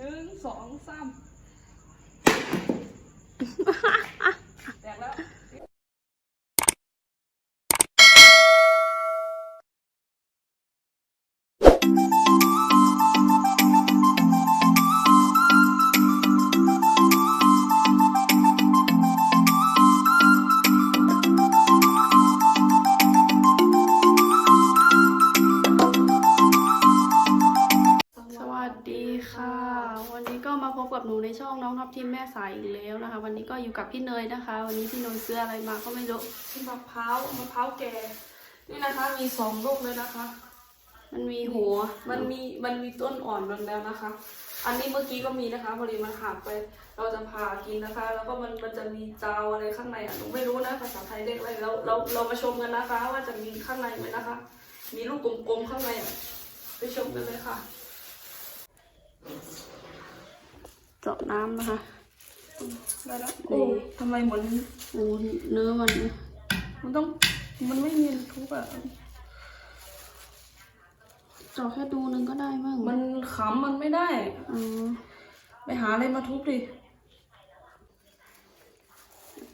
หนึ่งสองสาม ทับทิมแม่สายอีกแล้วนะคะ วันนี้ก็อยู่กับพี่เนยนะคะ วันนี้พี่เนยซื้ออะไรมาก็ไม่รู้มะพร้าวมะพร้าวแก่นี่นะคะมีสองลูกเลยนะคะ มันมีหัวมันมีมันมีต้นอ่อนมันแล้วนะคะ อันนี้เมื่อกี้ก็มีนะคะพอดีมันหักไป เราจะผ่ากินนะคะ แล้วก็มันมันจะมีจาวอะไรข้างในอะหนูไม่รู้นะภาษาไทยเรียกอะไรเราเราเรามาชมกันนะคะ ว่าจะมีข้างในไหมนะคะ มีลูกกลมๆข้างในอะไปชมกันเลยค่ะ เจาะน้ำนะคะ ได้แล้วโอ้ทำไมเหมือน โอ้เนื้อมันมันต้อง มันไม่มีทุกอะเจาะแค่ดูนึงก็ได้มั้งมันขำมันไม่ได้ อ๋อไปหาอะไรมาทุบดิ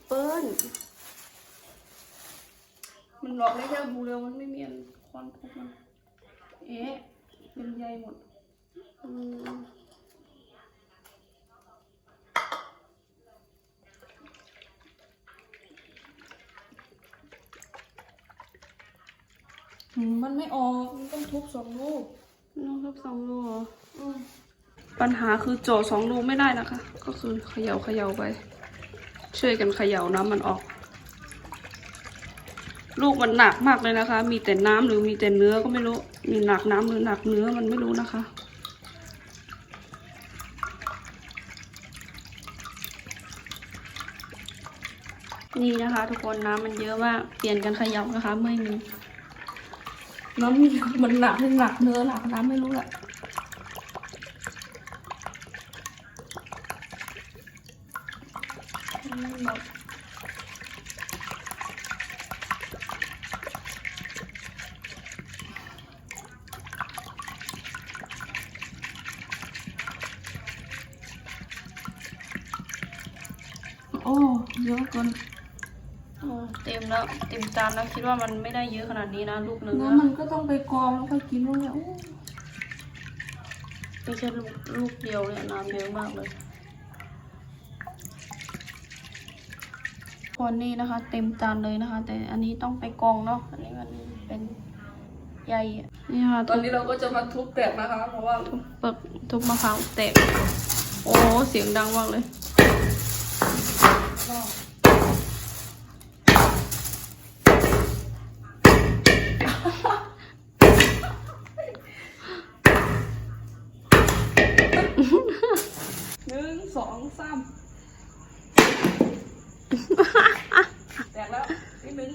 เปิ้ลมันหลอกได้แค่บูเร็วมันไม่มีอันควันทุบมัน เอ๊ะเป็นใยหมด อืม อืมมันไม่ออก มันต้องทุบสองลูกน้องทับสองลูกเหรออืมปัญหาคือเจาะสองลูกไม่ได้นะคะ ก็คือเขย่าเขย่าไป ช่วยกันเขย่าน้ำมันออก ลูกมันหนักมากเลยนะคะ มีแต่น้ำหรือมีแต่เนื้อก็ไม่รู้ มีหนักน้ำหรือหนักเนื้อมันไม่รู้นะคะนี่นะคะ ทุกคนน้ำมันเยอะมาก เปลี่ยนกันเขย่านะคะไม่มีน้ำ มีมันหนักหนักเนื้อหนักน้ำไม่รู้แหละอืมแบบโอ้เยอะเกินโอ้ เต็มแล้วเต็มจานแล้วคิดว่ามันไม่ได้เยอะขนาดนี้นะลูกเนื้เนื้ออมันก็ต้องไปกรองแล้วค่อยกินแล้วเนี่ยโอ้ไม่ใช่ลูกลูกเดียวเนี่ยน้ำเยอะมากเลยคนนี้นะคะ เต็มจานเลยนะคะ แต่อันนี้ต้องไปกรองเนาะอันนี้มันเป็นใยอะนี่ค่ะตอนนี้เราก็จะมาทุบแตกนะคะ เพราะว่าทุบเปิกทุบมะพร้าวแตกโอ้เสียงดังมากเลย สองสามแตกแล้วนิดนึง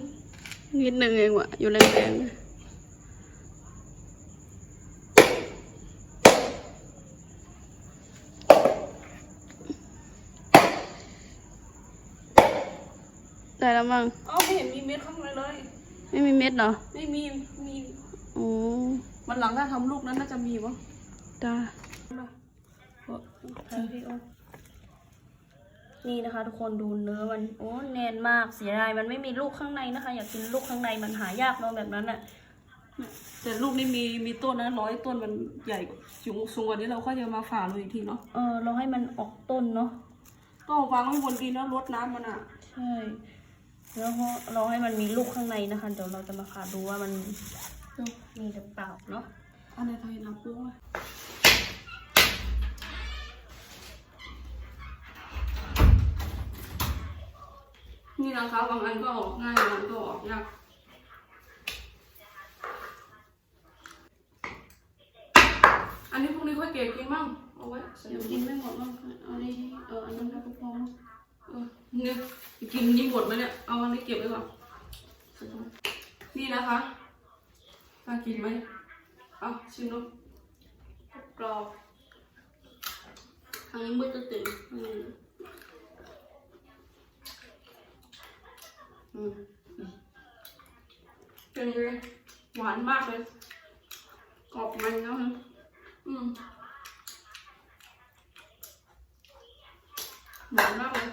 นิดนึงเองว่ะ อยู่แรงๆได้แล้วมั้งเอ้าไม่เห็นมีเม็ดข้างในเลย ไม่มีเม็ดเหรอ ไม่มี มีโอ้มันหลังถ้าทำลูกนั้นน่าจะมีวะจ้าเออ นี่นะคะทุกคนดูเนื้อมันโอ้แน่นมากเสียดายมันไม่มีลูกข้างในนะคะ อยากกินลูกข้างในมันหายากเนาะแบบนั้นอะแต่ลูกนี้มีมีต้นนะร้อยต้นมันใหญ่กว่าสูงสูงกว่านี้เราค่อยจะมาฝ่าเลยอีกทีเนาะเออเราให้มันออกต้นเนาะต้องวางไว้บนดินแล้วรดน้ำมันอะ ใช่แล้วก็เราให้มันมีลูกข้างในนะคะเดี๋ยวเราจะมาผ่าดูว่ามันมีหรือเปล่าเนาะอันไหนไทยน้ำปุ้งอะ นี่นะคะบางอันก็ออกง่ายบางอันก็ออกยากอันนี้พวกนี้ค่อยเก็บกินมั่งเอาไว้สเดี๋ยวนุกกินไม่หมดบ้างเอานี่เอออันนั้นก็พอมั้งเออเนี่ยกินยิ่งหมดไหมเนี่ยเอาอันนี้เก็บไว้ก่อนนี่นะคะน่ากินไหมเอาชิมดูกรอบทางนี้มืดตื่น อืมอืมเป็นไงหวานมากเลย กรอบมันเนาะอืมหวานมากเลย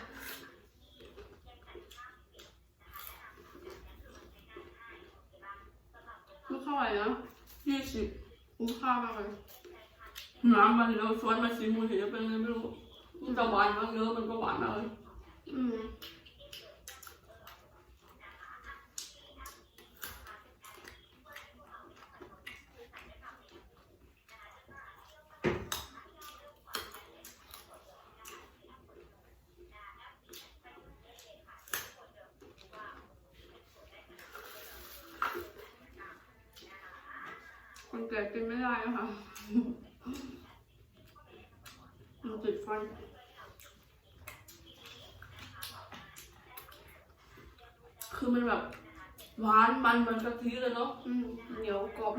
ไม่เท่าไหร่นะยี่สิบคุ้มค่ามากเลยน้ำมันเราช้อนมาชิมมือถือจะเป็นไงไม่รู้มันจะหวานมากเนื้อมันก็หวานมากเลยอืม คนแก่กินไม่ได้นะคะมันติดฟันคือมันแบบหวานมันเหมือนกะทิเลยเนาะอืมเหนียวกรอบ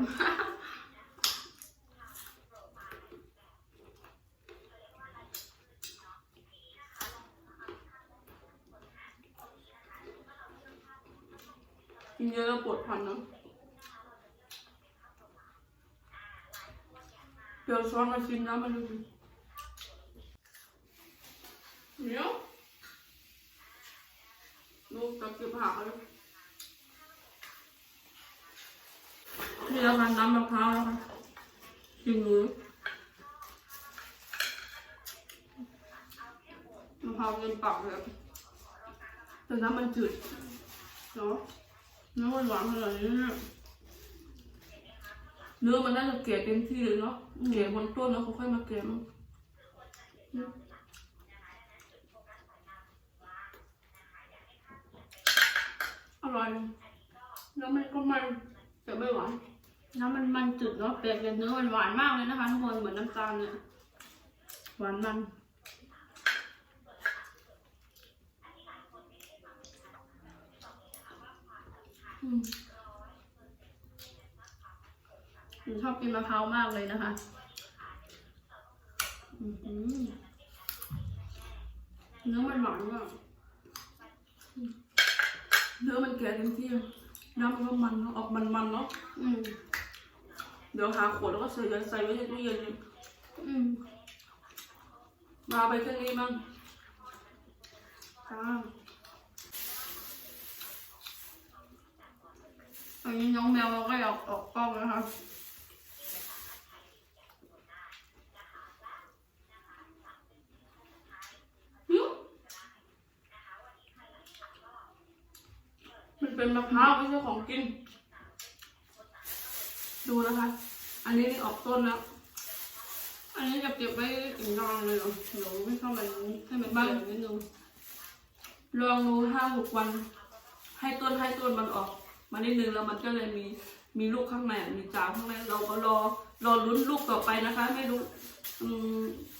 กินเยอะแล้วปวดฟันเนาะ เดี๋ยวช้อนมาชิมน้ำมันดูสิเนียลูกตะเกียบหักเลยนี่แล้วกันน้ำมะพร้าวแล้วค่ะกินหนูมะพร้าวเย็นปากเลยแต่น้ำมันจืดเนาะน้ำมันหวานขนาดนี้ เนี่ยเนื้อมันน่าจะแก่เต็มที่เลยเนาะแก่บนต้นแล้วเขาค่อยมาแก่มั้งอืมอร่อยแล้วมันก็มันแต่ไม่หวานน้ำมันมันจืดเนาะเปรียกกับเนื้อมันหวานมากเลยนะคะทุกคนเหมือนน้ำตาลเนี่ยหวานมันอืม ห นูชอบกินมะพร้าวมากเลยนะคะอือหือเนื้อมันหวานมากเนื้อมันแก่เต็มที่เลยน้ำมันก็มันเนาะออกมันๆเนาะอืมเดี๋ยวหาขวดแล้วก็ใส่ใส่ไว้ในตู้เย็นเลยอืมมาไปแค่นี้มั้งจ้าอันนี้น้องแมวเราก็อยากออกกล้องนะคะ หึ มันมะพร้าวไม่ใช่ของกิน ดูนะคะ อันนี้นี่ออกต้นแล้ว อันนี้จะเก็บไว้อีกนานเลยเหรอเดี๋ยวไม่เข้าไปให้มันเปียกนิดนึงลองดูห้าหกวัน ให้ต้นให้ต้นมันออก มานิดนึงแล้วมันก็เลยมีมีลูกข้างในมีจาวข้างในเราก็รอรอลุ้นลูกต่อไปนะคะ ไม่รู้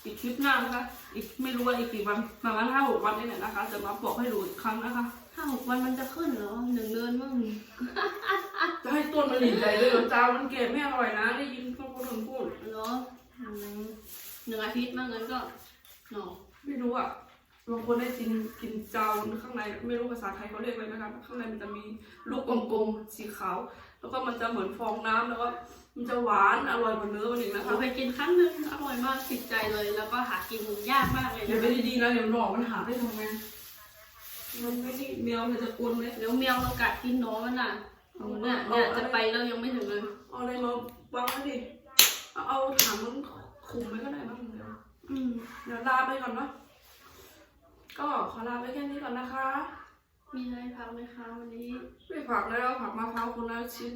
อีกคลิปหน้านะคะ อีกไม่รู้ว่าอีกกี่วันประมาณห้าหกวันนี่แหละนะคะจะมาบอกให้ดูอีกครั้งนะคะ ห้าหกวันมันจะขึ้นเหรอหนึ่งเดือนมั้งจะให้ต้นมันหลีกใจเลยเหรอจาวมันเก็บไม่อร่อยนะ ได้ยินเขาคนอื่นพูดเหรออืมหนึ่งอาทิตย์มั้งงั้นก็เนาะไม่รู้อะบางคนได้กินกินจาวข้างในไม่รู้ภาษาไทยเขาเรียกอะไรนะคะข้างในมันจะมีลูกกลมๆสีขาว แล้วก็มันจะเหมือนฟองน้ำแล้วก็มันจะหวานอร่อยกว่าเนื้อมันอีกนะเราคะไปกินครั้งหนึ่งอร่อยมากติดใจเลย แล้วก็หากินยากมากเลยเดี๋ยวนะไปดีๆนะเดี๋ยวหนอกมันหาได้ทำไง มันไม่ได้เมียวมันจะกวนไหมเดี๋ยวแมวเรากัดกินหนอมันน่ะเนี่ยเนี่ยจะไปแล้วยังไม่ถึงเลย เอาอะไรมาวางไว้ดิ เอาเอาถังมันคุมไว้ก็ได้บ้างเดี๋ยวอืมเดี๋ยวลาไปก่อนเนาะก็ขอลาไปแค่นี้ก่อนนะคะ มีอะไรพักไหมคะวันนี้ ไม่ผักแล้วผักมะพร้าวคนละชิ้น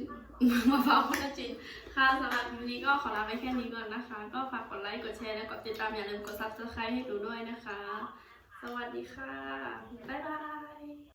มาฟังคนละจินค่ะสำหรับวันนี้ก็ขอลาไปแค่นี้ก่อนนะคะ ก็ฝากกดไลค์ กดแชร์ และกดติดตามอย่าลืมกด subscribe ให้ดูด้วยนะคะส วัสดีค่ะ บ๊ายบาย